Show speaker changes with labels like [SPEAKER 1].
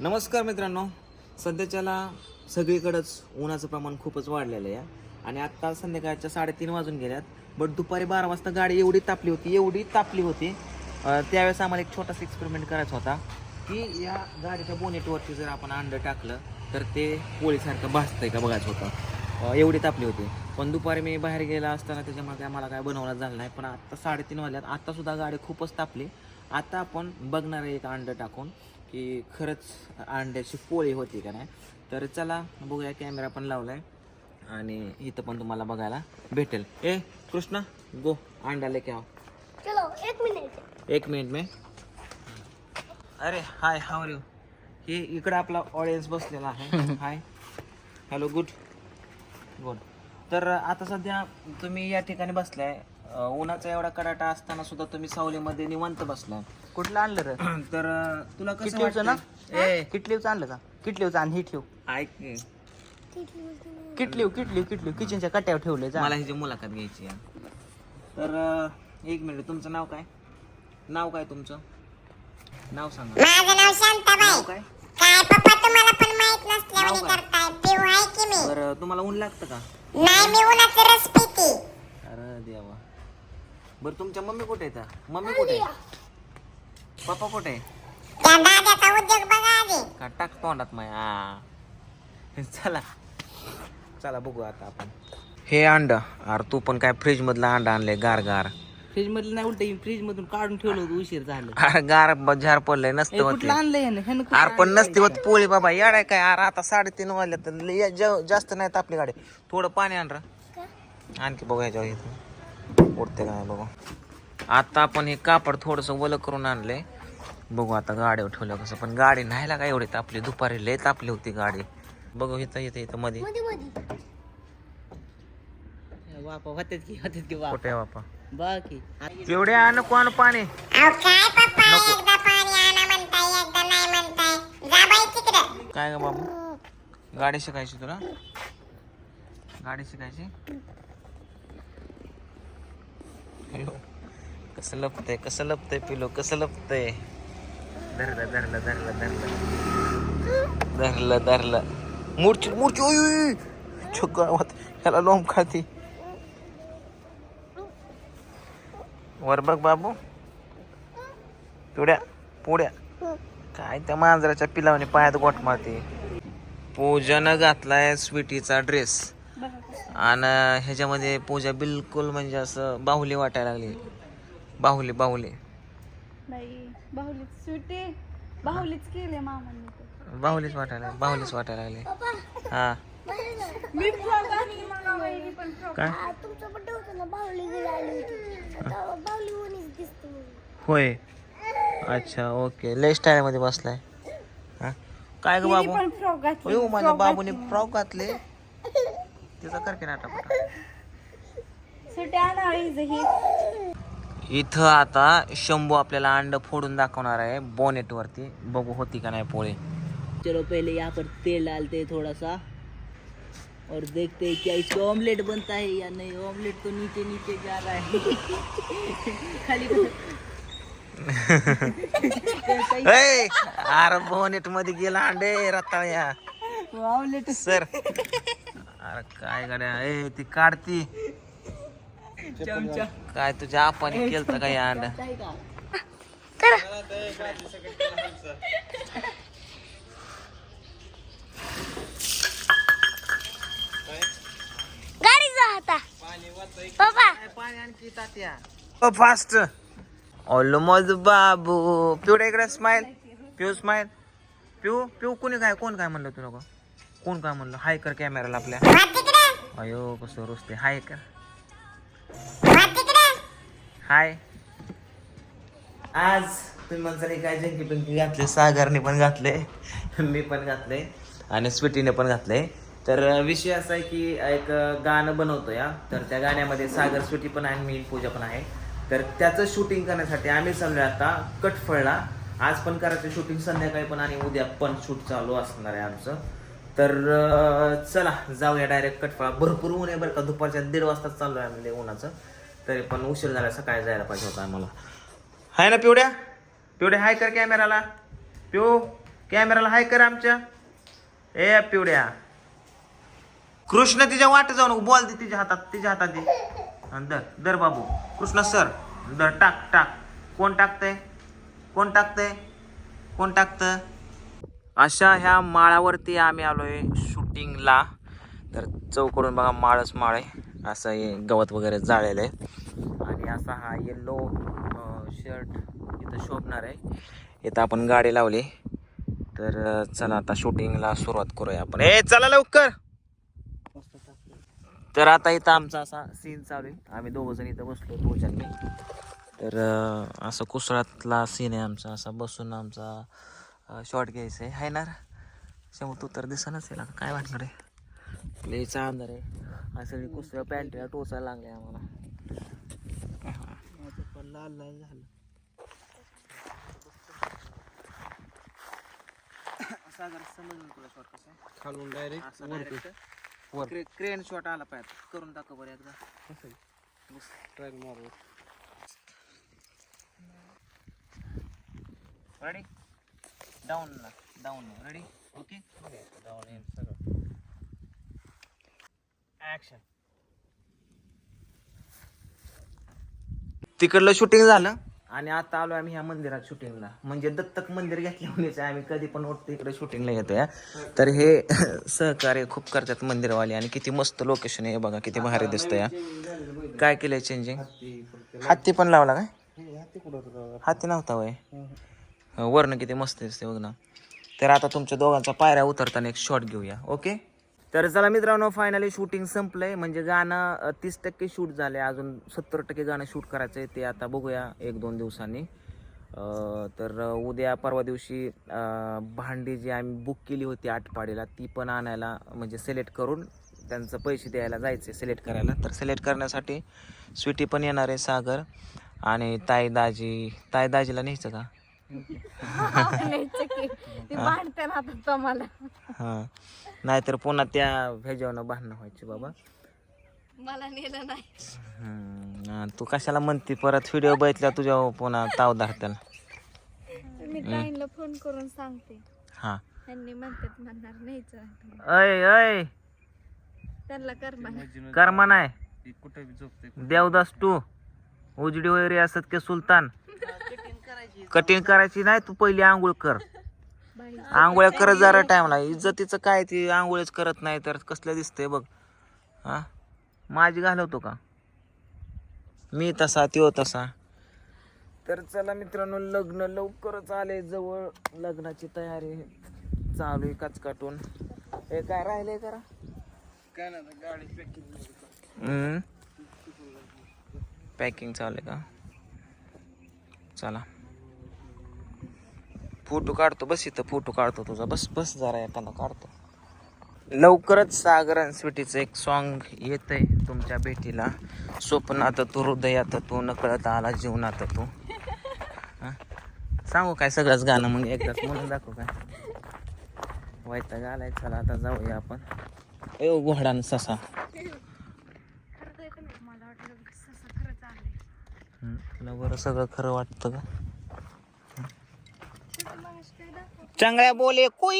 [SPEAKER 1] नमस्कार मित्रांनो. सध्याच्याला सगळीकडंच उन्हाचं प्रमाण खूपच वाढलेलं आहे. आणि आत्ता संध्याकाळच्या साडेतीन वाजून गेल्यात. बट दुपारी बारा वाजता गाडी एवढी तापली होती एवढी तापली होती. त्यावेळेस आम्हाला एक छोटासा एक्सपेरिमेंट करायचा होता की या गाडीच्या बोनेटवरती जर आपण अंडं टाकलं तर ते पोळीसारखं भाजतंय का बघायचं होतं. एवढी तापली होती. पण दुपारी मी बाहेर गेला असताना त्याच्यामध्ये आम्हाला काय बनवलं झालं नाही. पण आत्ता साडेतीन वाजल्यात. आत्तासुद्धा गाडी खूपच तापली. आता आपण बघणार आहे एक अंडं टाकून. की खरंच अंड्याची पोळी होती का नाही? तर चला बघूया कॅमेरा पण लावलाय. आणि इथं पण तुम्हाला बघायला भेटेल. ए कृष्णा गो अंडा लेके आओ.
[SPEAKER 2] चलो एक मिनिट
[SPEAKER 1] एक मिनिट में. अरे हाय हाव यू हे इकडं आपला ऑडियन्स बसलेला आहे. हाय हॅलो गुड गुड तर आता सध्या तुम्ही या ठिकाणी बसलाय. उन्हाचा एवढा कडाटा असताना सुद्धा तुम्ही सावलीमध्ये निवांत बसलाय.
[SPEAKER 3] कुठलं आणलं रे?
[SPEAKER 1] तर तुला कसं
[SPEAKER 3] किटलीवचं ना?
[SPEAKER 1] वाटतं? ए.
[SPEAKER 3] किटलीवचं आणलं का? किटलीवचं आणि ही ठेव.
[SPEAKER 1] ऐक. की.
[SPEAKER 3] किटलीव किटलीव किटलीव किचनच्या कट्यावर ठेवले जा.
[SPEAKER 1] मला ह्याची मुलाखत घ्यायची आहे. तर अं, एक मिनिट तुमचं नाव काय? नाव काय तुमचं? नाव सांगा.
[SPEAKER 2] माझं नाव शांताबाई.
[SPEAKER 1] नाव काय?
[SPEAKER 2] काय पप्पा तुम्हाला पण माहीत नसल्यामुळे
[SPEAKER 1] नाव काय?
[SPEAKER 2] करताय. पिऊ आहे की मी?
[SPEAKER 1] बरं तुम्हाला ऊन लागतं का?
[SPEAKER 2] नाही मी उन्हाचं रस पिते
[SPEAKER 1] अरे देवा. बरं तुमच्या मम्मी कुठे आहेत? मम्मी कुठे आहे? पप्पा कुठे? आहे
[SPEAKER 2] त्या दाद्याचा उद्योग बघा आधी.
[SPEAKER 1] का टाक तोंडात माय आ चला. चला बघू आता आपण. हे अंड अरे तू पण काय फ्रीज मधलं अंड आणलंय गार गार
[SPEAKER 3] फ्रीज मधलं नाही उलट फ्रीज मधून काढून ठेवलं होतं उशीर झालं.
[SPEAKER 1] अरे गार ब- झार पडलंय नसतं
[SPEAKER 3] ए,
[SPEAKER 1] होत
[SPEAKER 3] कुठलं आणलंय ह्यानं? ह्यानं कुठलं
[SPEAKER 1] अरे पण
[SPEAKER 3] आणलंय?
[SPEAKER 1] नसते होत पोळी बाबा येडाय काय? अरे आता साडेतीन वाजल्या तर लय जा- जास्त नाही तापली गाडी. थोडं पाणी आण रा. आणखी बघू ह्याच्यावर इथं. उडते काय बघू. आता आपण हे कापड थोडस वलं करून आणलंय. बघू आता गाडीवर ठेवलं कसं पण गाडी न्हायला काय एवढी तापली. दुपारी लय तापली होती गाडी. बघू इथं इथं इथं मध्ये.
[SPEAKER 3] वापा होतेच की होतेच की वाप
[SPEAKER 1] कुठे आहे बापा
[SPEAKER 3] बाकी
[SPEAKER 1] एवढे आण कोण पाणी?
[SPEAKER 2] अहो काय पप्पा एकदा पाणी आणा म्हणताय एकदा नाही म्हणताय. जा बाई तिकडं.
[SPEAKER 1] काय ग बाबू? गाडी शिकायची तुला? गाडी शिकायची? हॅलो. कसं लपतंय कसं लपतंय पिलो कसं लपतंय? धरलं धरलं धरलं धरलं. धरलं धरलं. मूर्ची मूर्ची ओय, छक्का ह्याला लोंब खाती. वर बघ बाबू. पुड्या पुड्या काय त्या मांजराच्या पिलावने पायात गोट मारते. पूजानं घातलाय स्वीटीचा ड्रेस आणि ह्याच्यामध्ये पूजा बिलकुल म्हणजे असं बाहुली वाटायला लागली. बाहुली बाहुली.
[SPEAKER 4] नाही बाहुलीच सुटे बाहुलीच केले मामांनी.
[SPEAKER 1] बाहुलीच वाटायला बाहुलीच वाटायला लागली. हा.
[SPEAKER 4] मी फ्रॉक आणली मला वहिनी पण फ्रॉक.
[SPEAKER 1] काय?
[SPEAKER 2] तुमचं बड्डे होतं ना बाहुली घरी आली होती. तेव्हा बाहुली उन्हीच दिसते
[SPEAKER 1] होय. अच्छा ओके. लय स्टाईल मध्ये बसलाय. हा. काय ग बाबू?
[SPEAKER 4] पण फ्रॉक घातली.
[SPEAKER 1] होय माझ्या बाबूने फ्रॉक घातले. तिचा करके नाटा
[SPEAKER 4] सुटे आणा ही.
[SPEAKER 1] इथं आता शंभू आपल्याला अंड फोडून दाखवणार आहे बोनेट वरती. बघू होती का नाही पोळी.
[SPEAKER 3] चलो पहले यहाँ पर तेल डालते हैं थोड़ा सा और देखते हैं क्या इसका ऑमलेट बनता है या नहीं. ऑमलेट तो नीचे नीचे जा रहा है. खाली
[SPEAKER 1] अरे बोनेटमध्ये गेला अंडे रताळ्या.
[SPEAKER 3] Omelette
[SPEAKER 1] sir. अरे काय गाड्या ए ती काढती.
[SPEAKER 3] चमचा.
[SPEAKER 1] काय तुझ्या आपाने केलं का या अंड?
[SPEAKER 2] गाडी जा आता. पप्पा.
[SPEAKER 1] पाणी आणखी तात्या फास्ट ऑलमोस्ट बाबू पिवडे इकडे स्माइल पिऊ स्माइल पिऊ पिऊ कोणी काय कोण काय म्हणलं तुला कोण काय म्हणलं? हाय कर कॅमेराला आपल्या. अयो कसं रोजते हाय कर. हाय. आज तुम्ही म्हणता काय जंकी पिंकी घातले सागरने पण घातले मी पण घातले आणि स्वीटीने पण घातले. तर विषय असा आहे की एक गाणं बनवतो या तर त्या गाण्यामध्ये सागर स्वीटी पण आहे आणि मी पूजा पण आहे. तर त्याचं शूटिंग करण्यासाठी आम्ही समजा आता कटफळला. आज पण करायचं शूटिंग संध्याकाळी पण आणि उद्या पण शूट चालू असणार आहे आमचं. तर चला जाऊया डायरेक्ट कटफळा. भरपूर ऊन आहे बरं का. दुपारच्या दीड वाजता चालू आहे म्हणजे उन्हाचं. तरी पण उशीर झाला सकाळी जायला पाहिजे होता आम्हाला. हाय ना पिवड्या? पिवड्या हाय कर कॅमेराला पिऊ कॅमेराला हाय कर आमच्या. ए पिवड्या. कृष्ण तिच्या वाट जाऊन बॉल दे तिच्या हातात तिच्या हातात दे. दर दर बाबू. कृष्ण सर दर टाक टाक. कोण टाकतंय? कोण टाकतंय? कोण टाकतं? अशा ह्या माळावरती आम्ही आलो आहे शूटिंगला. तर चौकडून बघा माळच माळ आहे. असं हे गवत वगैरे जाळलेलं आहे. आणि असा हा येल्लो शर्ट इथं शोभणार आहे. इथं आपण गाडी लावली. तर चला आता शूटिंगला सुरुवात करूया आपण. ए चला लवकर! तर आता इथं आमचा असा सीन चालू आहे. आम्ही दोघंजण इथं बसलो दोघं तर असं कुसळातला सीन आहे आमचा. असा बसून आमचा शॉर्ट घ्यायचा आहे. हाय ना शंभर तू तर दिसनच याला काय वाटणार आहे? लईचा अंधार आहे. असं कुसळ पॅन्टीला टोचायला लागले आम्हाला. लाल लाल झालं. समजलं तुला शॉर्ट कसं आहे?
[SPEAKER 5] खालून डायरेक्ट वर.
[SPEAKER 1] क्रेन शॉट आला पाहिजे करून दाखव बरं एकदा.
[SPEAKER 5] ट्रायल मारू.
[SPEAKER 1] Ready down down ready okay
[SPEAKER 5] down in सगळं
[SPEAKER 1] ऍक्शन तिकडलं शूटिंग झालं. आणि आता आलो आम्ही ह्या मंदिरात शूटिंगला म्हणजे दत्तक मंदिर घेतल्यामुळेच आम्ही कधी पण उठतो इकडे शूटिंगला येतोय. तर हे सहकार्य खूप करतात मंदिरवाले आणि किती मस्त लोकेशन आहे बघा किती भारी दिसतंय. हा. काय केलंय चेंजिंग हत्ती पण लावला काय? हत्ती नव्हता वय. वर्ण किती मस्त दिसते बघ ना. तर आता तुमच्या दोघांचा पायऱ्या उतरताना एक शॉट घेऊया ओके तर चला मित्रांनो फायनली शूटिंग संपलंय. म्हणजे गाणं तीस टक्के शूट झालंय. अजून सत्तर टक्के गाणं शूट करायचं आहे ते आता बघूया एक दोन दिवसांनी. तर उद्या परवा दिवशी भांडी जी आम्ही बुक केली होती आठपाडीला ती पण आणायला म्हणजे सिलेक्ट करून त्यांचं पैसे द्यायला जायचे सिलेक्ट करायला. तर सिलेक्ट करण्यासाठी स्वीटी पण येणार आहे सागर आणि ताई दाजी. ताई दाजीला न्यायचं का?
[SPEAKER 4] ती भांडते ना आता तुम्हाला.
[SPEAKER 1] हां. नाहीतर पुन्हा त्या ह्याच्यावरनं भांडणं व्हायची बाबा.
[SPEAKER 4] मला नेलं नाही.
[SPEAKER 1] हम्म, हा, तू कशाला म्हणते परत व्हिडिओ बघितल्या तुझ्या पुन्हा ताव धरत्याला.
[SPEAKER 4] मी ताईंना फोन करून सांगते.
[SPEAKER 1] हां.
[SPEAKER 4] त्यांनी म्हणतात म्हणणार न्यायचं
[SPEAKER 1] अय अय
[SPEAKER 4] त्यांना
[SPEAKER 1] कर्मा नाही
[SPEAKER 5] कुठे बी झोपते
[SPEAKER 1] देवदास टू उजडी वगैरे असत के सुलतान. कटिंग करायची नाही तू पहिली आंघोळ कर.
[SPEAKER 4] बाई.
[SPEAKER 1] आंघोळ करत जरा टाइमला इज्जतीचं काय ती आंघोळच करत नाही तर कसलं दिसतंय बघ. हा? माझी घालवतो का? मी तसा त्यो तसा. तर चला मित्रांनो लग्न लवकरच आले जवळ लग्नाची तयारी चालू आहे काटून हे काय राहिले करा
[SPEAKER 5] काय ना गाडी पॅकिंग
[SPEAKER 1] हम्म. पॅकिंग चालू आहे का? चला. फोटो काढतो बस इथं फोटो काढतो तुझा. बस बस जरा एखादा काढतो. लवकरच सागर आणि स्वीटीचं एक सॉन्ग येत आहे तुमच्या भेटीला. स्वप्नात तू हृदयात तू नकळत आला जीवनात तू? सांगू काय सगळंच गाणं मग एकदाच म्हणून दाखव काय? वैताग आलाय चला आता जाऊया आपण. ए घोडान ससा. तुला बरं सगळं खरं वाटतं का? 张开玻璃，跪